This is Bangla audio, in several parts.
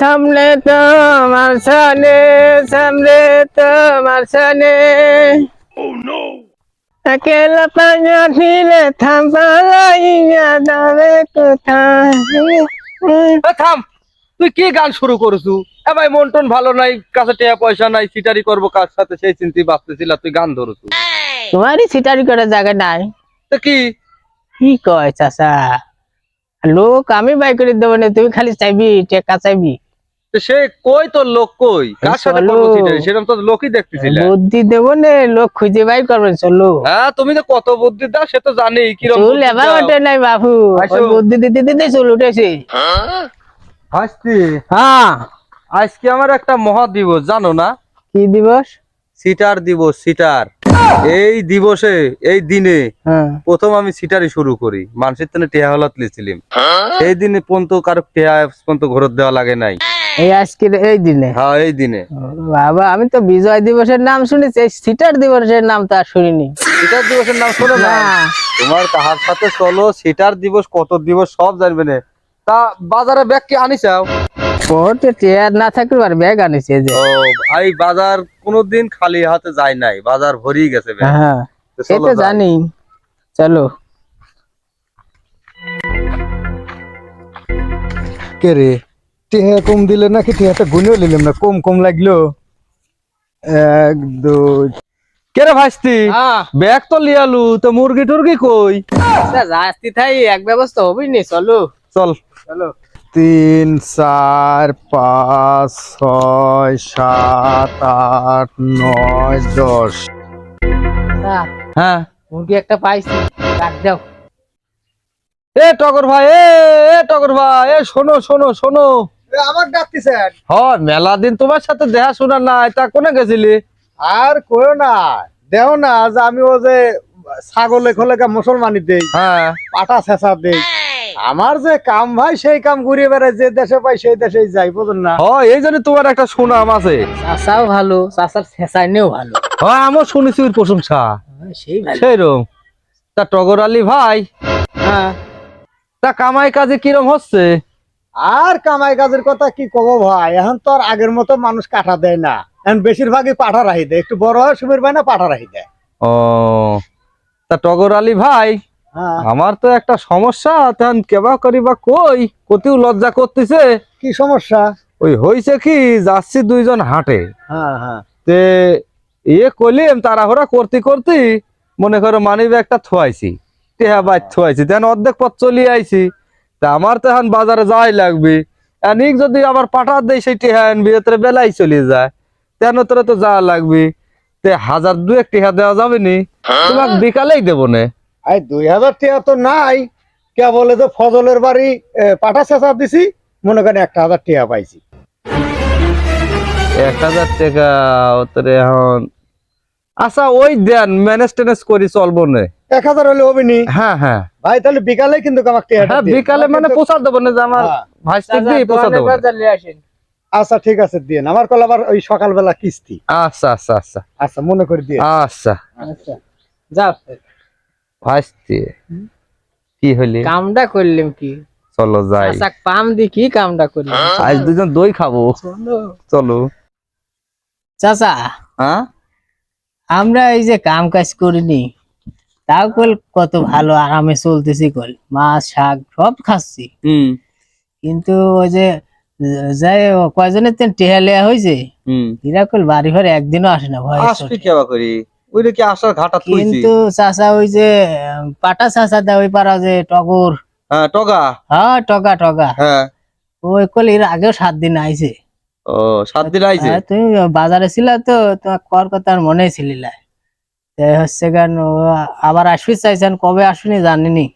সামনে তোমার সামনে সামনে তোমার সামনে। oh, Aquella paña তুই কি গান শুরু করছু? এ ভাই মন টন ভালো নাই কাছে টাকা পয়সা নাই সিটারি করব কার সাথে? সেই চিন্তি ভাবতেছিল তুই গান ধরছু। তোমারই সিটারি করার জায়গা নাই। তো কি? কি কয় চাচা? লোক আমি বাই করে দেবো না তুমি খালি চাইবি টেকা চাইবি। তো সে কই তোর লোক কই? কার সাথে চলো। সেরকম তো লোকই দেখতেছিল। বুদ্ধি দেবো না লোক খুঁজে বাই করবে চলো। হ্যাঁ তুমি তো কত বুদ্ধি দাও সে তো জানি কীরকম চুল বুদ্ধি এবার ওঠে নাই বাবু বুদ্ধি দিতে দিতে চুল উঠেছে হাসতি হ্যাঁ। আজকে আমার একটা মহা দিবস জানো না? কি দিবস? সিটার দিবস সিটার। এই দিবসে এই দিনে হ্যাঁ। প্রথম আমি সিটারি শুরু করি। মানুষের তেনে টেহা হলাত লিছিলাম। এই দিনে পর্যন্ত কারও টেহা পর্যন্ত ঘরত দেওয়া লাগে নাই। এই আজকের এই দিনে? হ্যাঁ এই দিনে। বাবা আমি তো বিজয় দিবসের নাম শুনেছি এই সিটার দিবসের নাম তো আর শুনিনি। সিটার দিবসের নাম শোনো না। না। তোমার কাহার সাথে চলো সিটার দিবস কত দিবস সব জানবে না। তা বাজারে ব্যাগ কি আনিসাও ওতে চেয়ার না থাকলে আর ব্যাগ আনিছে যে। ও এই বাজার কোনোদিন খালি হাতে যায় নাই বাজার গেছে হ্যাঁ এটা জানি চলো। কে রে? টেহা কম দিলে নাকি টেহাটা গুনেও নিলাম না কম কম লাগল। এক দুই। কে রে ভাইস্তি? হ্যাঁ ব্যাগ তো লিয়ালু তো মুরগি টুরগি কই রাস্তি থাই এক ব্যবস্থা হবেই নি চলো। চল। চলো। তিন চার পাঁচ ছয় সাত আট নয় দশ। হ্যাঁ? মুরগি একটা পাইছি দাও। এ টগর ভাই এ এ টগর ভাই এ শোনো শোনো শোনো। আমার হ মেলা দিন তোমার সাথে দেখা শোনা নাই তা কোনে গেছিলি? আর কইও না দেও না যে আমি ও যে ছাগলে খোলে মুসলমানি দেই হ্যাঁ। পাটা ছেঁচা দেই। আমার যে কাম ভাই সেই কাম ঘুরিয়ে বেড়ায় যে দেশে পাই সেই দেশেই যাই বুঝুন না। হ এই জন্য তোমার একটা সুনাম আছে। চাষাও ভালো চাষার শেষাইনেও ভালো। হ্যাঁ আমার শুনেছি ওর প্রশংসা। হ্যাঁ, সেই ভালো। সেইরকম। তা টগর আলী ভাই হ্যাঁ। তা কামাই কাজে কিরম হচ্ছে? আর কামাই কাজের কথা কি কব ভাই? এখন তো আর আগের মতো মানুষ কাঠা দেয় না। এখন বেশিরভাগই পাঠা রাখি দেয়। একটু বড় হয় সুবির ভাই না পাঠা রাখি দেয়। ও তা টগর আলী ভাই আমার তো একটা সমস্যা তেমন কেবা করি বা কই? কতিও লজ্জা করতেছে। কি সমস্যা? ওই হইছে কি যাচ্ছি দুইজন হাটে। হ্যাঁ হ্যাঁ। তে ইয়ে কইলাম তাড়াহুড়া করতে করতে মনে করো মানি ব্যাগটা থুয়াইছি টেহা বাইর থুয়াইছি তেন অর্ধেক পথ চলিয়ে আইছি। তা আমার তো এখন বাজারে যাই লাগবে। এনিক যদি আবার পাঠার দেয় সেই টেহা আনবি তোর বেলাই চলে যায়। তেন তোরা তো যাওয়া লাগবে। তে হাজার দুয়েক টেহা দেওয়া যাবে নি। তোমাক বিকালেই দেবো নে। এই দুই হাজার টাকা তো নাই। কে বলে যে ফজলের বাড়ি পাঠা চেঁচা দিছি মনে করেন একটা হাজার টাকা পাইছি। এক হাজার টাকা তোর এখন আচ্ছা ওই দেন ম্যানেজ টেনেজ করি চলবো নে। এক হাজার হলে হবে নি? হ্যাঁ হ্যাঁ। ভাই তাহলে বিকালে কিন্তু আমাকে হ্যাঁ বিকালে মানে পোষা দেবো না যে আমার হ্যাঁ, দিয়ে পোষা দেবো না। বাজার নিয়ে আসেন। আচ্ছা ঠিক আছে দিয়ে আমার কল আবার ওই সকালবেলা কিস্তি। আচ্ছা আচ্ছা আচ্ছা। আচ্ছা মনে করে দিয়ে। আচ্ছা। আচ্ছা। যাও। ভাইস্তি কি কামটা করলাম কি? চলো যাই। পাম দি কি কামটা করলাম? আজ দুজন দই খাব। চলো। চলো। চাচা হ্যাঁ আমরা এই যে কাম কাজ করিনি তাও কল কত ভালো আরামে চলতেছি কল। মাছ শাক সব খাচ্ছি। হুম। কিন্তু ওই যে যাই কয়জনের তেন টেহা লেয়া হয়েছে হুম। এরা কল বাড়ি ঘরে একদিনও আসে না ভয় আসবি কেবা করি? ওইটা কি আসার ঘাটা কিন্তু চাচা ওই যে পাটা চাচা দেয় ওই পাড়া যে টগর। হ্যাঁ টগা? হ্যাঁ টগা টগা। হ্যাঁ। ওই কল এর আগেও সাত দিন আইছে। ও সাত দিন আইছে? হ্যাঁ, তুমি বাজারে ছিলা তো তোমার কর কথা মনে ছিল হচ্ছে কেন আবার আসবি চাইছেন কবে আসবি জানিনি।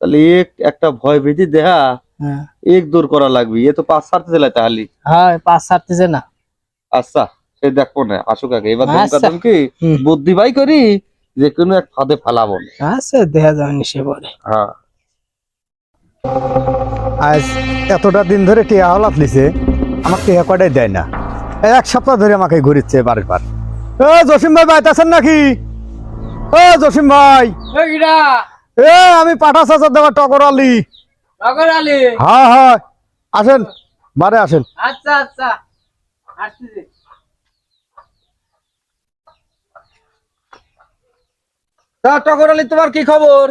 তাহলে এক একটা ভয় ভীতি দেহা হ্যাঁ। এক দূর করা লাগবে। এ তো পাঁচ সারতে দিলাই তাহলে? হয় পাঁচ ছাড়তেছে না। আচ্ছা। সে দেখব না আসুক আগে। এবার আচ্ছা। দমকা দমকি বুদ্ধি বাই করি যে কোনো এক ফাঁদে ফেলাবো। আচ্ছা দেখা যায়নি সে বলে হ্যাঁ। আজ এতটা দিন ধরে টিয়া হলাপ নিছে টিয়া কটাই দেয় না? এক সপ্তাহ ধরে আমাকে ঘুরিচ্ছে বাড়ির পার। ও জসিম ভাই বাইতে আছেন নাকি? ও জসিম ভাই। এ আমি পাঠা চাচা দেওয়া টকর আলী। টগর আলী? হ্যাঁ হ্যাঁ। আসেন বারে আসেন। আচ্ছা আচ্ছা। আসতেছি তা টগর আলী তোমার কি খবর?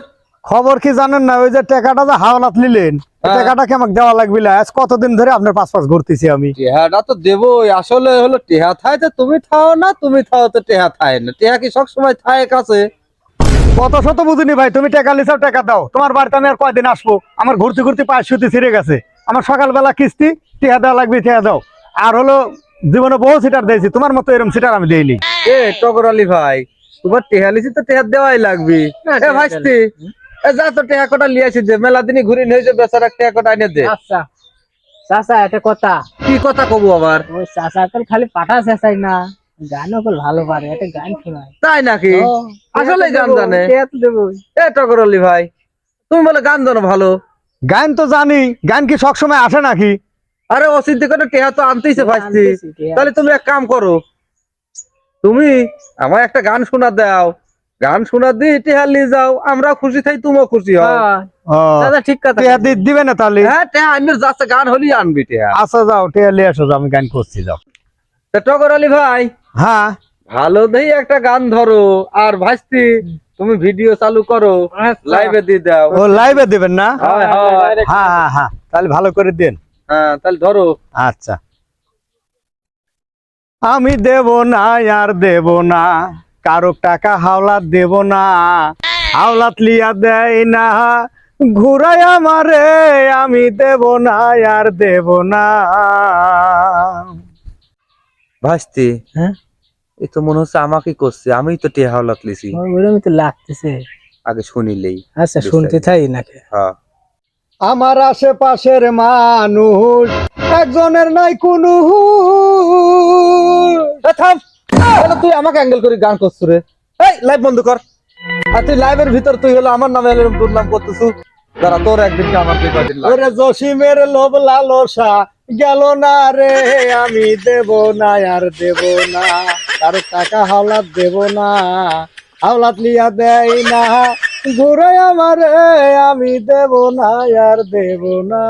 খবর কি জানেন না ওই যে টাকাটা যে হাওলাত নিলেন হ্যাঁ। আমাকে দেওয়া লাগবে আজ কতদিন ধরে আপনার ঘুরতেছি আমি। টেহাটা তো দেবই আসলে হলো টেহা থায় তো তুমি থাও না তুমি থাও তো টেহা থায় না। টেহা কি সবসময় থায় কাছে? কত শত বুঝিনি ভাই তুমি টাকা লিসাও টাকা দাও। তোমার বাড়িতে আমি আর কয়দিন আসব? আমার ঘুরতে ঘুরতে পায়ে সুতি ছিঁড়ে গেছে। আমার সকালবেলা কিস্তি টেহা দেওয়া লাগবে টেহা দাও। আর হলো জীবনে বহু সিটার দিয়েছি তোমার মতো এরকম সিটার আমি দেইনি। এ টগর আলী ভাই তোমার টেহা লিছি তো টেহা দেওয়াই লাগবে। এ টেহা ভাইস্তি এ যা তো টেহা কটা লিয়েছি দে মেলা দিনই ঘুরি নিয়েছে বেচারা টেহা কটা এনে দে। আচ্ছা। চাচা একটা কথা। কি কথা কবু আবার? ওই চাচা তো খালি পাঠা চেঁচাই না। গানও কল ভালো পারে একটা গান শোনায়। তাই নাকি? আসলে গান তো জানে এ টগর আলী ভাই তুমি বলে গান জানো ভালো। গান তো জানি গান কি সবসময় আসে নাকি? আরে অসিদ্ধি করে টেহা তো আনতেইছে ভাইস্তি তাহলে তুমি এক কাম করো তুমি আমার একটা গান শোনা দাও। গান শোনা দিয়ে টেহা নিয়ে যাও আমরা খুশি থাই তুমিও খুশি হও। হ্যাঁ, দাদা ঠিক কথা। টেহা দিবে না তাহলে? হ্যাঁ টেহা যাচ্ছে গান হলেই আনবি টেহা। আচ্ছা যাও টেহা লিয়ে আসো আমি গান করছি যাও। তা টগর আলী ভাই হ্যাঁ। ভালো দেই একটা গান ধরো আর ভাইস্তি তুমি ভিডিও চালু করো আচ্ছা। লাইভে দিয়ে দাও। ও লাইভে দিবেন না। হ্যাঁ হ্যাঁ হ্যাঁ তাহলে ভালো করে দেন। হ্যাঁ তাহলে ধরো। আচ্ছা। আমি দেব না আর দেব না। কারও টাকা হাওলাত দেব না। হাওলাত লিয়া দেয় না। ঘুরাই আমারে আমি দেব না আর দেব না। ভাইস্তি হ্যাঁ? এই তো মনে হচ্ছে আমাকে করছে। আমি তো টেহা হাওলাত লিছি। ওইরকমই তো লাগতেছে। আগে শুনিলেই। আচ্ছা শুনতে চাই নাকি? হ্যাঁ। আমার আশেপাশের মানুষ, একজনের নাই কোনো তাহলে তুই আমাকে অ্যাঙ্গেল করে গান করছু রে। এই লাইভ বন্ধ কর। আর তুই লাইভের ভিতর তুই হলো আমার নামে দুর্নাম করতেছু। যারা তোর একদিন কি আমার। ওরে জসিমের লোভ লালসা, গেল না রে, আমি দেব না, আর দেব না। কারও টাকা হাওলাত দেব না, হাওলাত লিয়া দেয় না। ঘুরে আমারে আমি দেব না আর দেব না।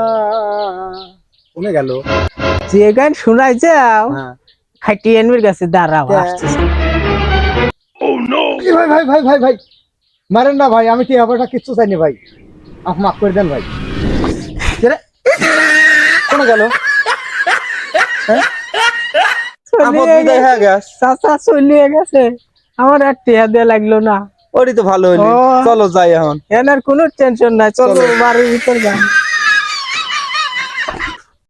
শুনে গেল। যে গান শোনাই যাও হ্যাঁ। খাটি এনবির কাছে দাঁড়াও। আসতেছে। এই ভাই ভাই ভাই ভাই ভাই মারেন না ভাই আমি কি ব্যাপারটা কিচ্ছু চাইনি ভাই। আপ মাফ করে দেন ভাই। কোন গেল। হয়ে? আমার আর টেহা দেওয়া লাগল না। ওরই তো ভালো হইল চলো যাই এখন। এনার কোনো টেনশন নাই চলো। বাড়ির ভিতর যাই।